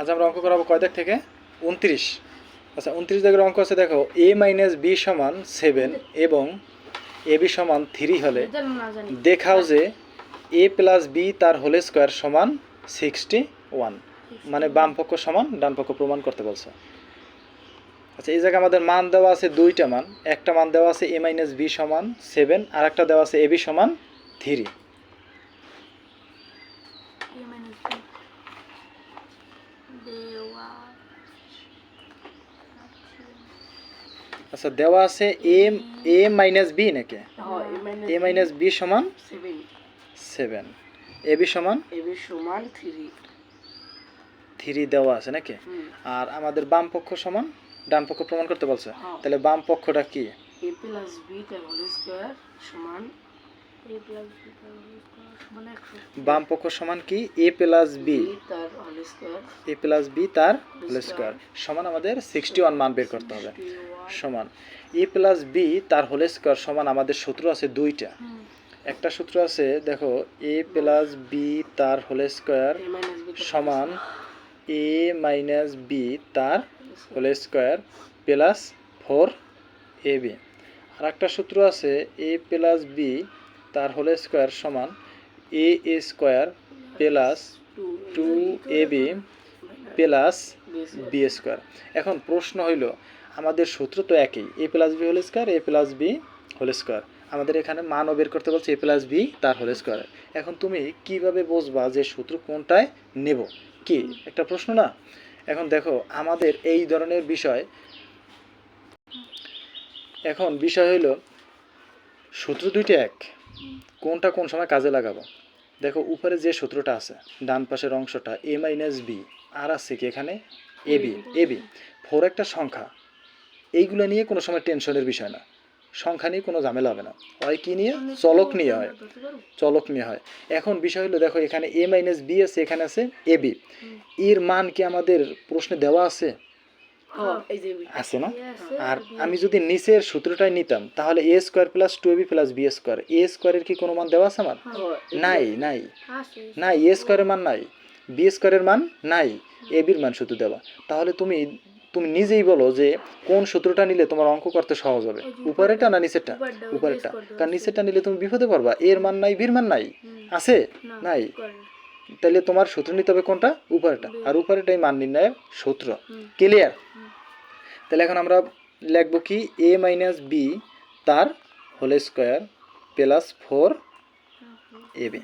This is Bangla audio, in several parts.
আজ আমরা অঙ্ক করাবো কয় দাগ থেকে? উনত্রিশ। আচ্ছা উনত্রিশ দাগের অঙ্ক আছে দেখো এ মাইনাস বি সমান সেভেন এবং এ বি সমান থ্রি হলে দেখাও যে এ প্লাস বি তার হোল স্কোয়ার সমান সিক্সটি ওয়ান মানে বাম পক্ষ সমান ডান পক্ষ প্রমাণ করতে বলছে। আচ্ছা এই জায়গায় আমাদের মান দেওয়া আছে দুইটা মান। একটা মান দেওয়া আছে এ মাইনাস বি সমান সেভেন আর একটা দেওয়া আছে এ বি সমান থ্রি এ মাইনাস বি দেওয়া আচ্ছা দেওয়া আছে এম এ মাইনাস বি নাকি? এ মাইনাস বি সমান সেভেন এ বি সমান এবি সমান থ্রি থ্রি দেওয়া আছে নাকি? আর আমাদের বাম পক্ষ সমান ডান পক্ষ প্রমাণ করতে বলছে। হ্যাঁ। তাহলে বাম পক্ষটা কি? A plus B whole square সমান বাম পক্ষ সমান কি? A plus B A plus B তার হোল স্কোয়ার সমান আমাদের সিক্সটি ওয়ান মান বের করতে হবে। সমান। এ প্লাস বি তার হোল স্কোয়ার সমান আমাদের সূত্র আছে দুইটা। একটা সূত্র আছে দেখো এ প্লাস বি তার হোল স্কোয়ার সমান এ মাইনাস বি তার whole square plus four A B আর একটা সূত্র আছে এ প্লাস বি তার হোল স্কোয়ার সমান A A square plus two A B plus B square. এখন প্রশ্ন হইল, আমাদের সূত্র তো একই, A plus B whole square, A plus B whole square. আমাদের এখানে মানও বের করতে বলছে এ প্লাস বি তার হোল স্কোয়ার। এখন তুমি কীভাবে বুঝবা যে সূত্র কোনটায় নেব? কি? একটা প্রশ্ন না? এখন দেখো, আমাদের এই ধরনের বিষয়, এখন বিষয় হইল, সূত্র দুইটা এক। কোনটা কোন সময় কাজে লাগাবো? দেখো, উপরে যে সূত্রটা আছে, ডান পাশের অংশটা এ মাইনাস বি আর আছে কি এখানে? A B A B four একটা সংখ্যা, এইগুলো নিয়ে কোনো সময় টেনশনের বিষয় না। সংখ্যা নিয়ে কোনো ঝামেলা হবে না। হয় কি নিয়ে? চলক নিয়ে হয়। চলক নিয়ে হয়। এখন বিষয় হলো, দেখো, এখানে এ মাইনাস বি আছে, এখানে আছে এ বি এর মান কি আমাদের প্রশ্নে দেওয়া আছে? আছে না? আর আমি যদি নিচের সূত্রটাই নিতাম তাহলে A square plus two B plus B square A স্কোয়ারের কি কোনো মান দেওয়া আছে আমার? হ্যাঁ, নাই নাই। নাই এ স্কোয়ারের মান নাই। বি স্কোয়ারের মান নাই এ বির মান শুধু দেওয়া। তাহলে তুমি তুমি নিজেই বলো যে কোন সূত্রটা নিলে তোমার অঙ্ক করতে সহজ হবে? উপরেরটা না নিচেরটা? উপরেরটা, কারণ নিচেরটা নিলে তুমি বিপদে পারবা এর মান নাই বির মান নাই। আছে? নাই। তাহলে তোমার সূত্র নিতে হবে কোনটা? উপরেরটা। আর উপরেরটাই মান নির্ণয়ের সূত্র ক্লিয়ার তাহলে এখন আমরা লিখব কি? এ মাইনাস বি তার whole square plus four A B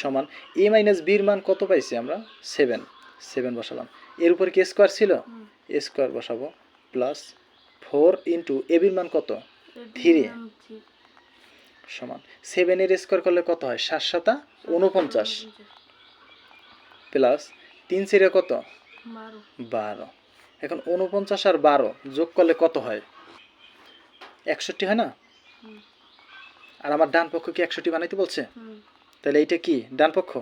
সমান। এ মাইনাস বির মান কত পাইছি আমরা? সেভেন সেভেন বসালাম। এর উপরে কি স্কোয়ার ছিল? এ স্কোয়ার বসাবো। প্লাস ফোর ইন্টু এ বির মান কত? থ্রি সমান। সেভেনের স্কোয়ার করলে কত হয়? সাত সাতা? উনপঞ্চাশ প্লাস তিন সিরে কত? বারো। এখন উনপঞ্চাশ আর বারো যোগ করলে কত হয়? একষট্টি হয় না? আর আমার ডান পক্ষ কি একষট্টি বানাইতে বলছে? তাহলে এইটা কি? ডান পক্ষ?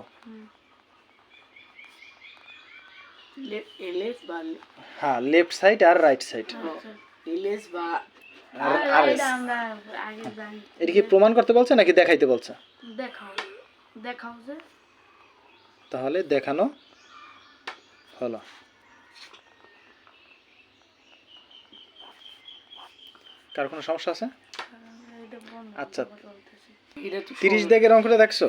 হ্যাঁ লেফট সাইড আর রাইট সাইড। এলএস বা আর আর আর এটা কি প্রমাণ করতে বলছে নাকি দেখাইতে বলছে? দেখাও। দেখাও যে। তাহলে দেখানো হলো। কার কোনো সমস্যা আছে? আচ্ছা। তিরিশ দাগের অঙ্কটা দেখছ?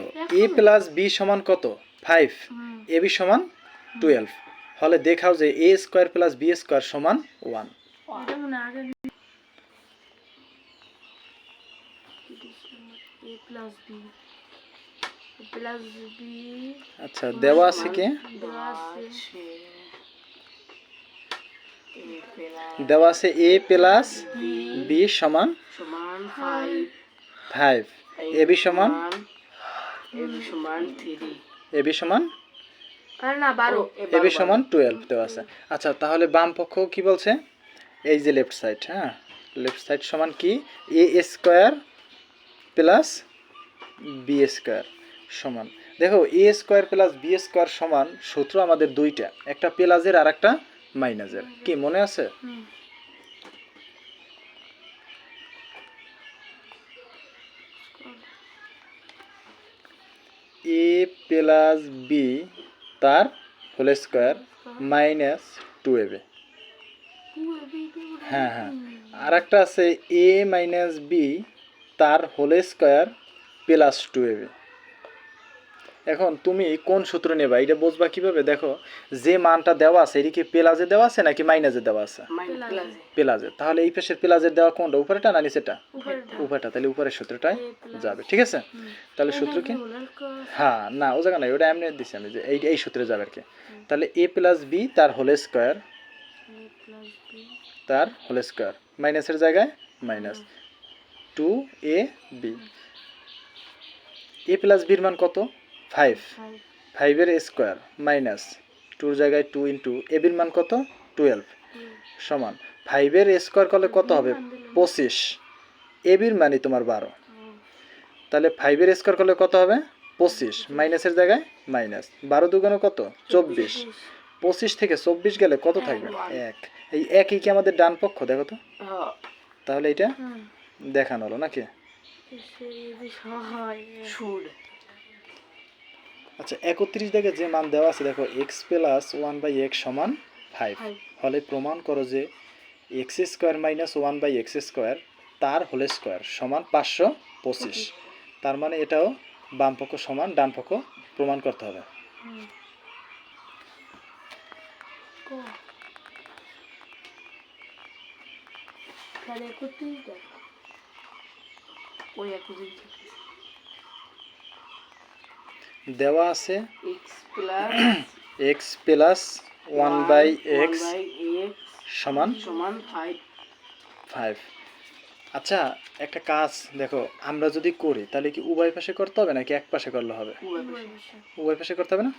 এ প্লাস বি সমান কত? ফাইভ। এ বি সমান টুয়েলভ। হলে দেখাও যে A square plus B square সমান one. Plus B. Plus B আচ্ছা দেওয়া আছে কি? দেওয়া আছে এ প্লাস বি সমান ফাইভ এ বি সমান? এ বি সমান এ বি সমান টুয়েলভ দেওয়া আছে। আচ্ছা তাহলে বাম পক্ষ কি বলছে? এই যে লেফট সাইড হ্যাঁ? লেফট সাইড সমান কি? A square plus B square সমান। দেখো A square plus B square সমান সূত্র আমাদের দুইটা একটা প্লাসের আর একটা মাইনাসের। কি মনে আছে? এ প্লাস বি তার whole square minus two A B হ্যাঁ হ্যাঁ। আর একটা আছে এ মাইনাস বি তার whole square plus two A B এখন তুমি কোন সূত্র নেবা? এটা বুঝবা কীভাবে? দেখো যে মানটা দেওয়া আছে এটা কি প্লাসে দেওয়া আছে নাকি মাইনাসে দেওয়া আছে? প্লাসে তাহলে এই পাশের প্লাসের দেওয়া কোনটা? উপরেটা না নিচেটা উপরেটা তাহলে উপরের সূত্রটাই যাবে ঠিক আছে? তাহলে সূত্র কি? হ্যাঁ না ও জায়গা নাই ওটা এমনি দিচ্ছি আমি যে এই এই সূত্রে যাবে আর কি। তাহলে এ প্লাস বি তার হোল স্কোয়ার তার হোল স্কোয়ার মাইনাসের জায়গায় minus. Two A B A plus বির মান কত? ফাইভ। ফাইভ। ফাইভের স্কোয়ার মাইনাস টুর জায়গায় টু ইন্টু এ বির মান কত? টুয়েলভ। সমান। ফাইভের স্কোয়ার করলে কত হবে? পঁচিশ। এ বির মানই তোমার বারো। তাহলে ফাইভের স্কোয়ার করলে কত হবে? পঁচিশ। মাইনাসের জায়গায় মাইনাস। বারো দুগুণে কত? চব্বিশ। পঁচিশ থেকে চব্বিশ গেলে কত থাকবে? এক। এই একই কি আমাদের ডান পক্ষ? দেখো তো। তাহলে এটা দেখানো হলো নাকি? আচ্ছা একত্রিশ দেখে যে মান দেওয়া আছে দেখো X plus one by X সমান ফাইভ হলে প্রমাণ করো যে X square minus one by X square তার হোল স্কোয়ার সমান পাঁচশো পঁচিশ। তার মানে এটাও বাম পক্ষ সমান ডান পক্ষ প্রমাণ করতে হবে। তাহলে একত্রিশ দেখ। ওই একই দেওয়া আছে। X plus one by X সমান সমান ফাইভ ফাইভ আচ্ছা একটা কাজ দেখো আমরা যদি করি তাহলে কি উভয় পাশে করতে হবে নাকি এক পাশে করলে হবে? উভয় পাশে। করতে হবে না?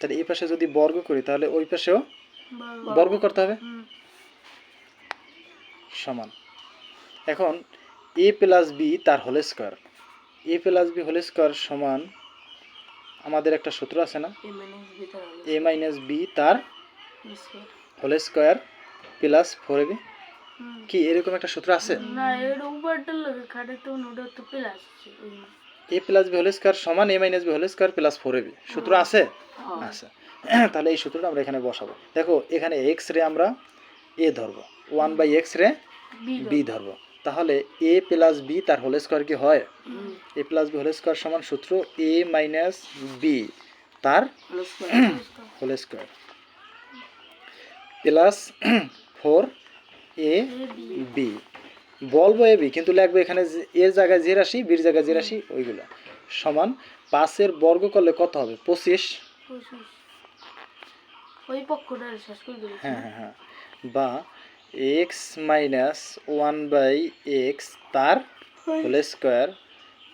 তাহলে এই পাশে যদি বর্গ করি তাহলে ওই পাশেও। বর্গ। করতে হবে? সমান। এখন এ প্লাস বি তার whole square. A plus B whole square সমান আমাদের একটা সূত্র আছে না? এ মাইনাস বি তার হলো square whole square plus four B. কি এরকম একটা সূত্র আছে? A plus B whole square সমান A minus B whole square plus four B. সূত্র আছে? আছে। তাহলে এই সূত্রটা আমরা এখানে বসাবো। দেখো এখানে এক্স রে আমরা এ ধরবো। ওয়ান বাই এক্স রে বি ধরবো। তাহলে এ প্লাস বি তার হোল স্কোয়ার কি হয়? A plus B whole square সমান সূত্র এ মাইনাস বি তার হলো square plus four A B বলব এ বি কিন্তু লাগবে এখানে এর জায়গায় যে রাশি বির জায়গায় যে রাশি ওইগুলো। সমান পাঁচের বর্গ করলে কত হবে? পঁচিশ। হ্যাঁ হ্যাঁ হ্যাঁ। বা X minus one by X তার হোল স্কোয়ার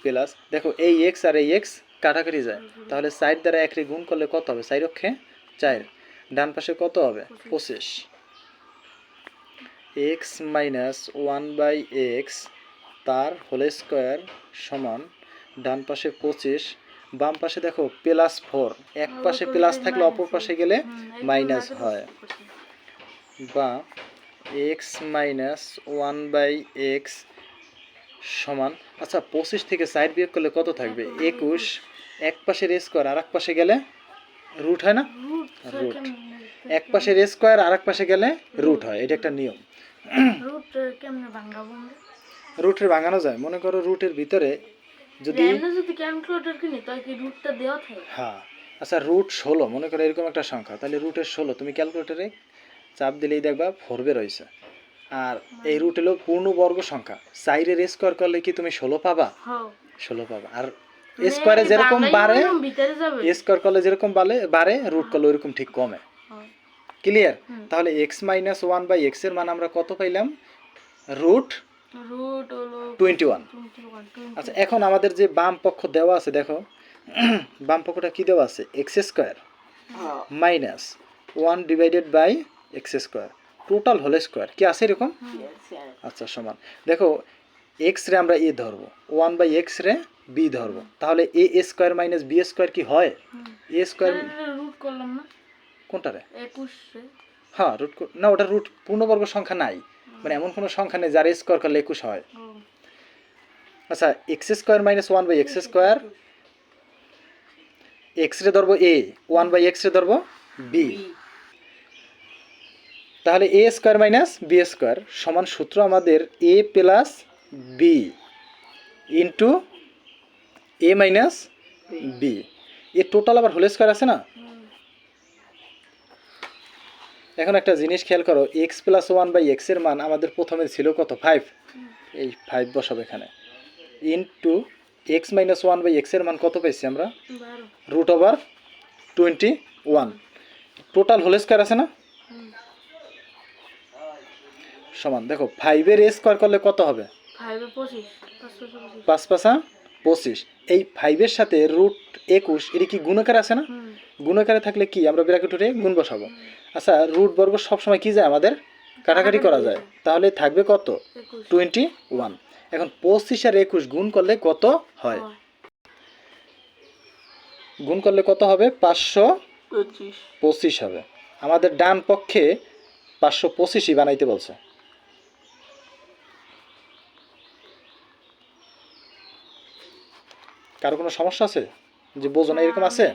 প্লাস দেখো এই এক্স আর এই এক্স কাটাকাটি যায়। তাহলে সাইড দ্বারা একরে গুণ করলে কত হবে? চার অক্ষে চার। ডান পাশে কত হবে? পঁচিশ। X minus one by X তার হোল স্কোয়ার সমান ডান পাশে পঁচিশ বাম পাশে দেখো প্লাস ফোর এক পাশে প্লাস থাকলে অপর পাশে গেলে মাইনাস হয়। বা X minus one by X সমান আচ্ছা পঁচিশ থেকে সাইড বিয়োগ করলে কত থাকবে? একুশ। এক পাশের স্কোয়ার আর এক পাশে গেলে রুট হয় না? রুট। এক পাশের স্কোয়ার আর এক পাশে গেলে রুট হয়। এটা একটা নিয়ম। রুটের ভাঙানো যায়। মনে করো রুটের ভিতরে যদি হ্যাঁ। আচ্ছা রুট ষোলো মনে করো এরকম একটা সংখ্যা। তাহলে রুটের ষোলো তুমি ক্যালকুলেটরে চাপ দিলেই দেখবা ফোরবে রয়েছে। আর এই রুট হলো পূর্ণবর্গ সংখ্যা। সাইডের স্কোয়ার করলে কি তুমি ষোলো পাবা? হ্যাঁ। ষোলো পাবা। আর স্কোয়ারে যেরকম বাড়ে স্কোয়ার করলে যেরকম বাড়ে বাড়ে রুট করলে ওইরকম ঠিক কমে। হ্যাঁ। ক্লিয়ার তাহলে এক্স মাইনাস ওয়ান বাই এক্সের মান আমরা কত পাইলাম? রুট রুট টোয়েন্টি ওয়ান আচ্ছা এখন আমাদের যে বাম পক্ষ দেওয়া আছে দেখো। বাম পক্ষটা কি দেওয়া আছে? X square minus one divided by X square total whole square কি আছে এরকম? আচ্ছা সমান। দেখো এক্স রে আমরা এ ধরবো। ওয়ান বাই এক্স রে বি ধরবো। তাহলে A square minus B square কি হয়? এ স্কোয়ার রুট করলাম না। কোনটা রে? হ্যাঁ রুট না ওটা রুট পূর্ণবর্গ সংখ্যা নাই। মানে এমন কোনো সংখ্যা নেই যার স্কোয়ার করলে একুশ হয়। আচ্ছা X square minus one by X square X রে ধরবো এ ওয়ান বাই এক্স রে ধরবো বি তাহলে A square minus B square সমান সূত্র আমাদের A plus B into A minus B A total আবার হোল স্কোয়ার আছে না? এখন একটা জিনিস খেয়াল করো এক্স প্লাস ওয়ান বাই এক্সের মান আমাদের প্রথমে ছিল কত? ফাইভ এই ফাইভ বসাবো এখানে। Into X minus one by এক্সের মান কত পেয়েছি আমরা? Root over twenty one total whole square আছে না? সমান। দেখো ফাইভের এ স্কোয়ার করলে কত হবে? পাঁচ পাঁচা পঁচিশ। এই ফাইভের সাথে রুট একুশ এর কি গুণকার আছে না? গুণকারে থাকলে কি? আমরা ব্র্যাকেট উঠে গুণ বসাবো। আচ্ছা রুট বর্গ সবসময় কি যায় আমাদের? কাটাকাটি করা যায়। তাহলে থাকবে কত? টোয়েন্টি ওয়ান এখন পঁচিশ আর একুশ গুণ করলে কত হয়? হয়। গুণ করলে কত হবে? পঁচিশ। পঁচিশ হবে। আমাদের ডান পক্ষে পাঁচশো পঁচিশই বানাইতে বলছে। কারও কোনো সমস্যা আছে? যে বোঝো না এরকম আছে?